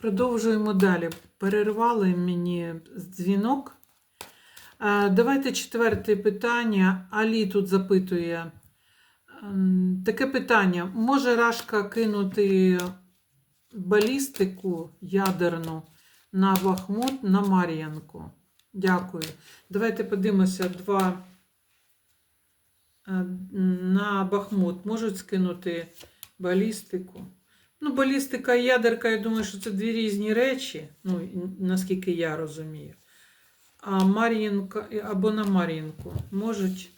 Продовжуємо далі. Перервали мені дзвінок. Е, Давайте четверте питання. Алі тут запитує. Ем, Таке питання. Може Рашка кинути балістику ядерну на Бахмут на Мар'янку? Дякую. Давайте подивимося два. Е, На Бахмут можуть скинути балістику. Ну, балістика і ядерка, я думаю, що це дві різні речі, ну, і- наскільки я розумію. А Мар'їнка або на Мар'їнку можуть.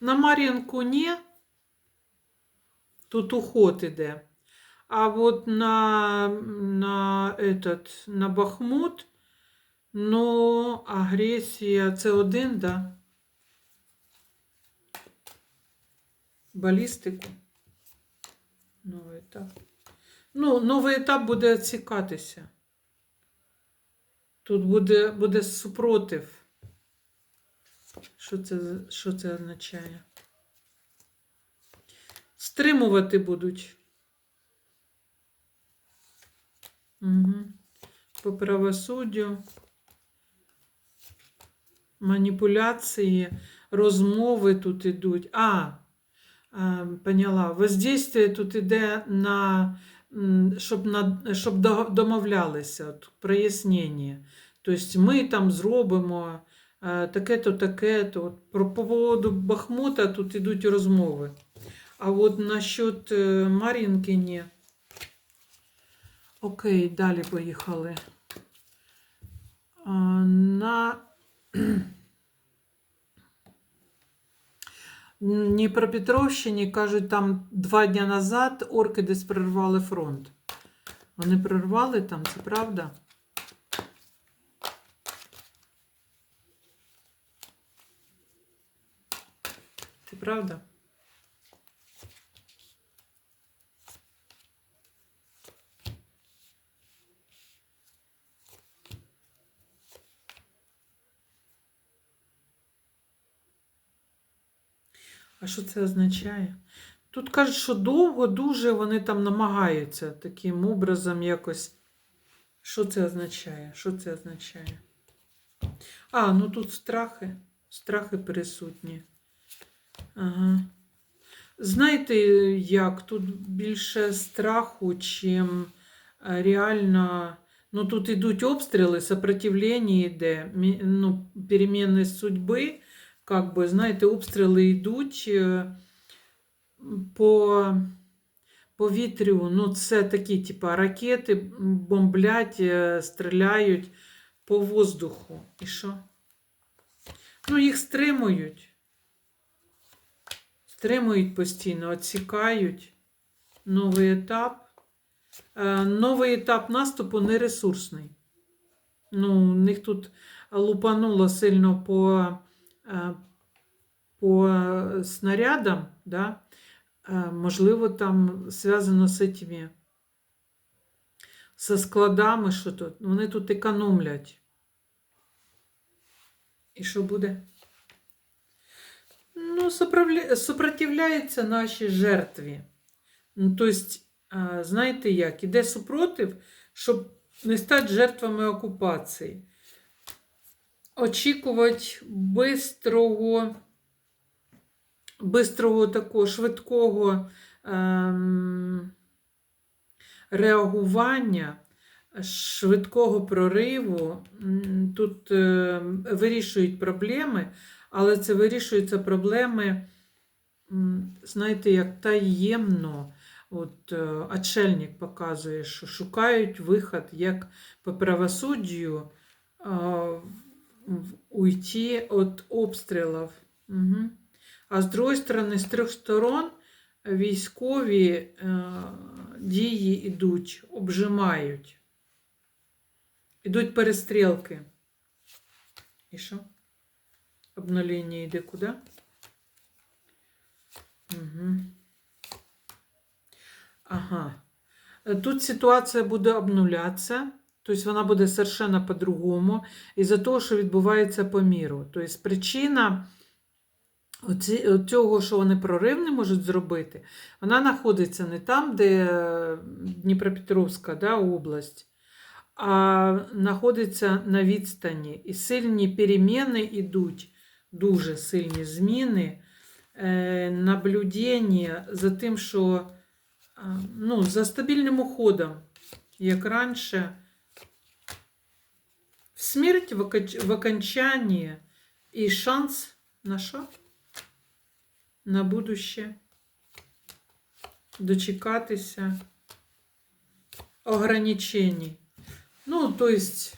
На Мар'їнку ні. Тут уход іде. А от на, на, этот, на Бахмут, ну, агресія це один, да? Балістику. Новий етап. Ну, новий етап буде відсікатися. Тут буде, буде супротив. Що це, що це означає? Стримувати будуть. Угу. По правосуддю, маніпуляції, розмови тут ідуть. А, поняла. Воздействие тут іде на, щоб, на, щоб домовлялися, от, прояснення. Тобто ми там зробимо таке-то, таке-то. Про поводу Бахмута тут ідуть розмови. А от насчет е, Мар'їнки ні. Окей, далі поїхали. На Дніпропетровщині, кажуть, там два дні назад орки десь прорвали фронт. Вони прорвали там, це правда? Це правда? А що це означає? Тут кажуть, що довго дуже вони там намагаються таким образом якось. Що це означає? Що це означає? А, ну тут страхи. Страхи присутні. Ага. Знаєте, як? Тут більше страху, чим е, реально. Ну, тут йдуть обстріли, сопротивлення йде, ну, переміни судьби как би, знаєте, обстріли йдуть е, по повітрю. Ну, це такі, типа, ракети бомблять, е, стріляють по воздуху. І що? Ну, їх стримують. Стримують постійно, відсікають. Новий етап. Е, Новий етап наступу нересурсний. Ну, у них тут лупануло сильно по по снарядам, да, е, можливо, там зв'язано з цими, со складами, що тут. Вони тут економлять. І що буде? Ну, супротивляються наші жертві. Ну, тобто, е, знаєте як, іде супротив, щоб не стати жертвами окупації очікувати бистрого, бистрого такого швидкого ем, реагування, швидкого прориву. Тут ем, вирішують проблеми, але це вирішуються проблеми, знаєте, як таємно. От е, очельник показує, що шукають виход як по правосуддю. Уйти від обстрілів. Угу. А з другої сторони, з трьох сторон військові е, дії йдуть, обжимають. Ідуть перестрілки. І що? Обнулення йде куди? Угу. Ага. Тут ситуація буде обнулятися. Тобто вона буде совершенно по-другому, із-за того, що відбувається по міру. Тобто причина цього, що вони прорив не можуть зробити, вона знаходиться не там, де е, Дніпропетровська да, область, а знаходиться на відстані. І сильні переміни йдуть, дуже сильні зміни, е, наблюдення за тим, що ну, за стабільним уходом, як раніше, смерть в оконч- в окончанні і шанс на що? На будуще. Дочекатися ограничень. Ну, то есть,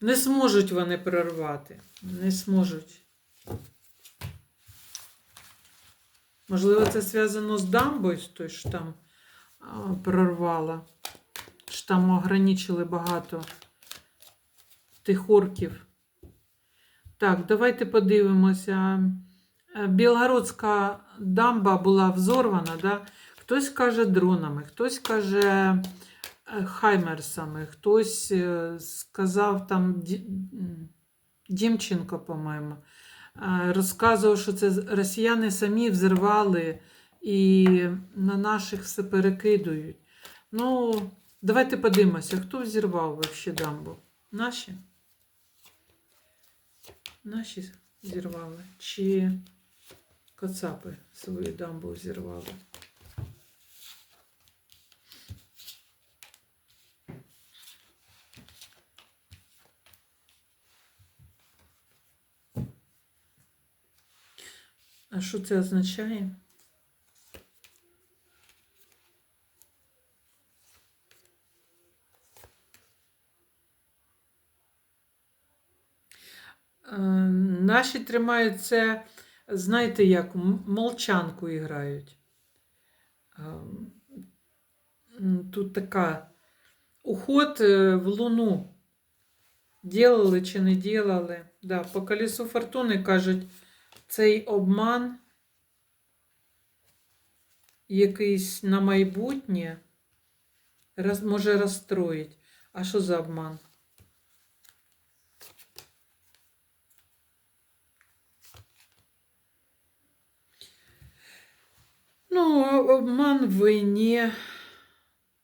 не зможуть вони прорвати. Не зможуть. Можливо, це зв'язано з дамбою, той, що там прорвала. Що там ограничили багато тих орків. Так, давайте подивимося. Е, Білгородська дамба була взорвана, да? хтось каже дронами, хтось каже е, хаймерсами, хтось е, сказав там Дімченко, по-моєму, розказував, що це росіяни самі взривали і на наших все перекидують. Ну, давайте подивимося, хто взірвав вообще дамбу? Наші? Наші зірвали. Чи кацапи свою дамбу зірвали? А що це означає? Е, Наші тримають це, знаєте, як молчанку грають. Е, Тут така уход е, в Луну. Ділали чи не ділали. Да, по колесу фортуни кажуть, цей обман якийсь на майбутнє може розстроїть. А що за обман? Ну, обман в війні,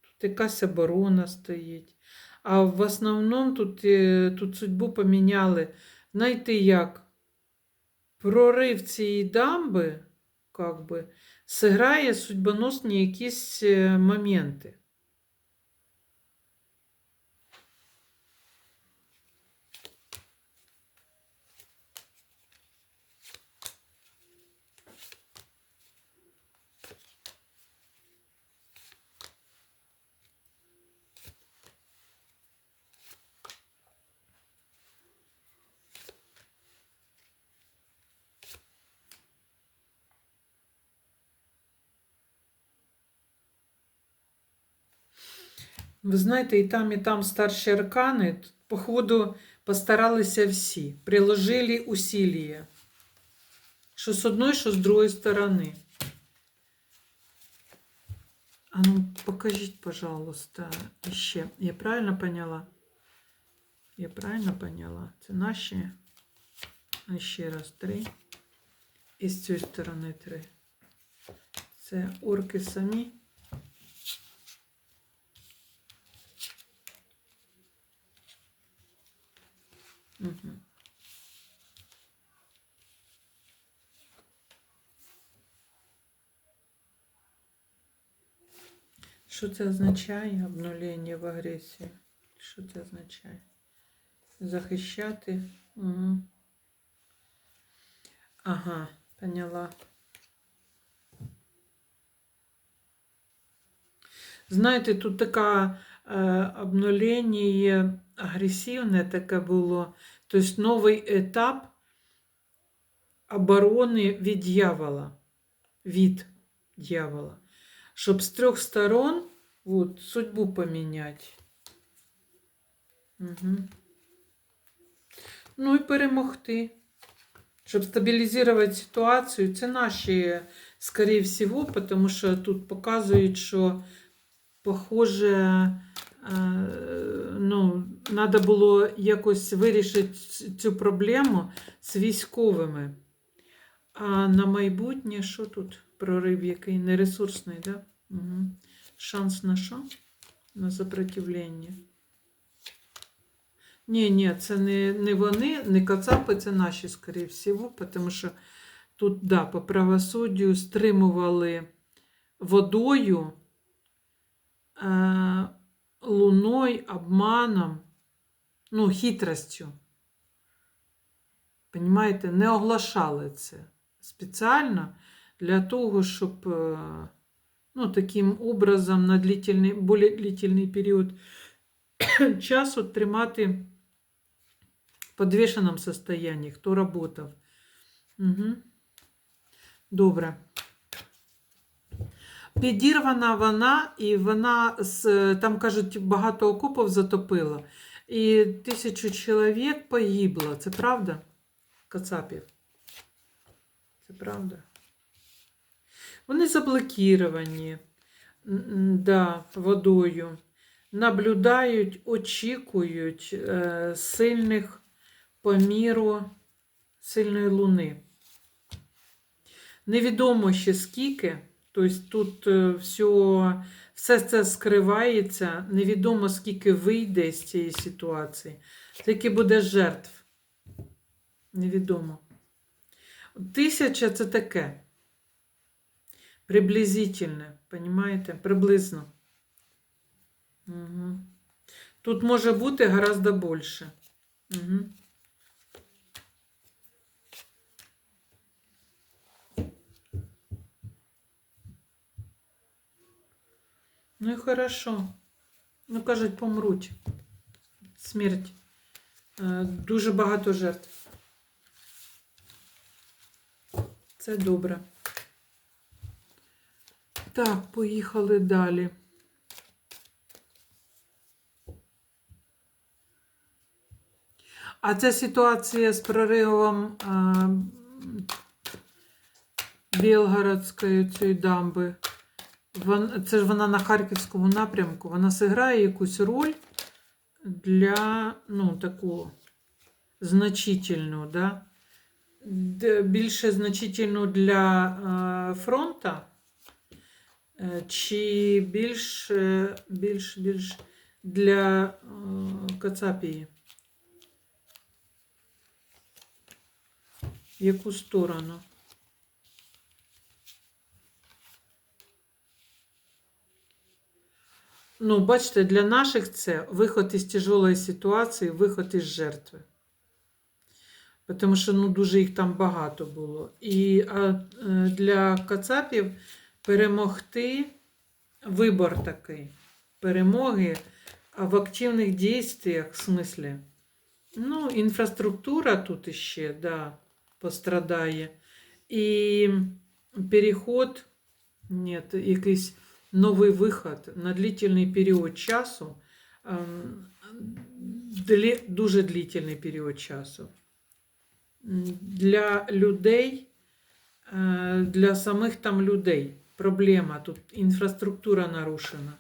тут якась оборона стоїть. А в основному тут, е, тут судьбу поміняли. Знаєте як? Прорив цієї дамби, як би, сыграє судьбоносні якісь е, моменти. Ви знаєте, і там, і там старші аркани, походу, постаралися всі, приложили усилия. Що з одної, що з другої сторони. А ну, покажіть, пожалуйста, ще. Я правильно поняла? Я правильно поняла? Це наші. А ще раз три. І з цієї сторони три. Це орки самі. Що це означає обнулення в агресії? Що це означає? Захищати? Угу. Ага, поняла. Знаєте, тут така е, обнулення агресивне таке було. Тобто новий етап оборони від дьявола. Від дьявола. Щоб з трьох сторон от, судьбу поміняти. Угу. Ну і перемогти. Щоб стабілізувати ситуацію. Це наші, скоріше всього, тому що тут показують, що, похоже, ну, треба було якось вирішити цю проблему з військовими. А на майбутнє що тут? Прорив який? Нересурсний, так? Да? Угу. Шанс на що? На сопротивлення. Ні, ні, це не, не вони, не кацапи, це наші, скоріше всього, тому що тут, да, по правосуддю стримували водою, е, луною, обманом, ну, хитростю. Понимаєте, не оглашали це спеціально для того, щоб е, ну, таким образом на длительний, более длительний період часу тримати в подвішеному состоянні, хто работав. Угу. Добре. Підірвана вона, і вона з, там кажуть, багато окопів затопила. І тисячу чоловік погибло. Це правда? Кацапів. Це правда. Вони заблокіровані да, водою. Наблюдають, очікують е, сильних по міру сильної луни. Невідомо ще скільки. Тобто тут е, все, все це скривається, невідомо скільки вийде з цієї ситуації, скільки буде жертв. Невідомо. Тисяча це таке. Приблизительне, понимаєте? Приблизно. Угу. Тут може бути гораздо більше. Угу. Ну і хорошо. Ну, кажуть, помруть. Смерть. Е, Дуже багато жертв. Це добре. Так, поїхали далі. А ця ситуація з проривом а, Білгородської цієї дамби. Це ж вона на Харківському напрямку. Вона зіграє якусь роль для, ну, таку значительну, да? Більше значительну для е, фронта, е, чи більш, е, більш, більш для Кацапії? Яку сторону? Ну, бачите, для наших це виход із тяжелої ситуації, виход із жертви. Тому що ну, дуже їх там багато було. І а, е, для Кацапів перемогти вибор такий. Перемоги в активних дійствах, в смислі. Ну, інфраструктура тут іще, да, пострадає. І переход, ні, якийсь новий виход на длительний період часу, дуже длительний період часу. Для людей, е, для самих там людей проблема. Тут інфраструктура нарушена.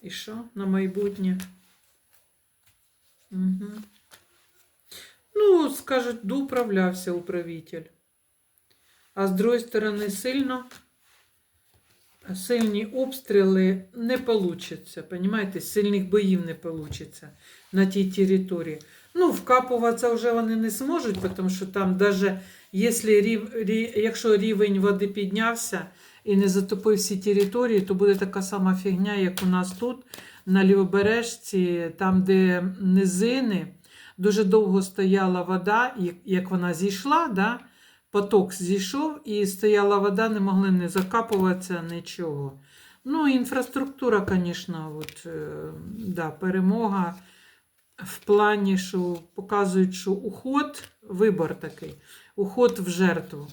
І що на майбутнє? Угу. Ну, скажуть, доуправлявся управитель. А з другої сторони, сильно сильні обстріли не получиться, понимаєте? Сильних боїв не получиться на тій території. Ну, вкапуватися вже вони не зможуть, тому що там даже якщо, рів, якщо рівень води піднявся і не затопив всі території, то буде така сама фігня, як у нас тут, на лівобережці, там, де низини, дуже довго стояла вода, як вона зійшла, да? Поток зійшов і стояла вода, не могли не закапуватися, нічого. Ну, інфраструктура, звісно, от, е, да, перемога в плані, що показують, що уход, вибор такий, уход в жертву.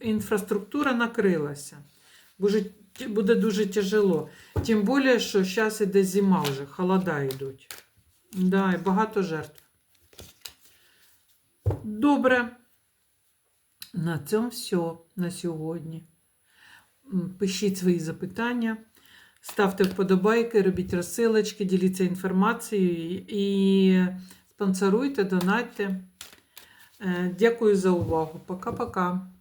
Інфраструктура накрилася. Буде, дуже тяжело. Тим більше, що зараз іде зима вже, холода йдуть. Да, і багато жертв. Добре. На цьому все на сьогодні. Пишіть свої запитання, ставте вподобайки, робіть розсилочки, діліться інформацією і спонсоруйте, донатьте. Е, Дякую за увагу. Пока-пока.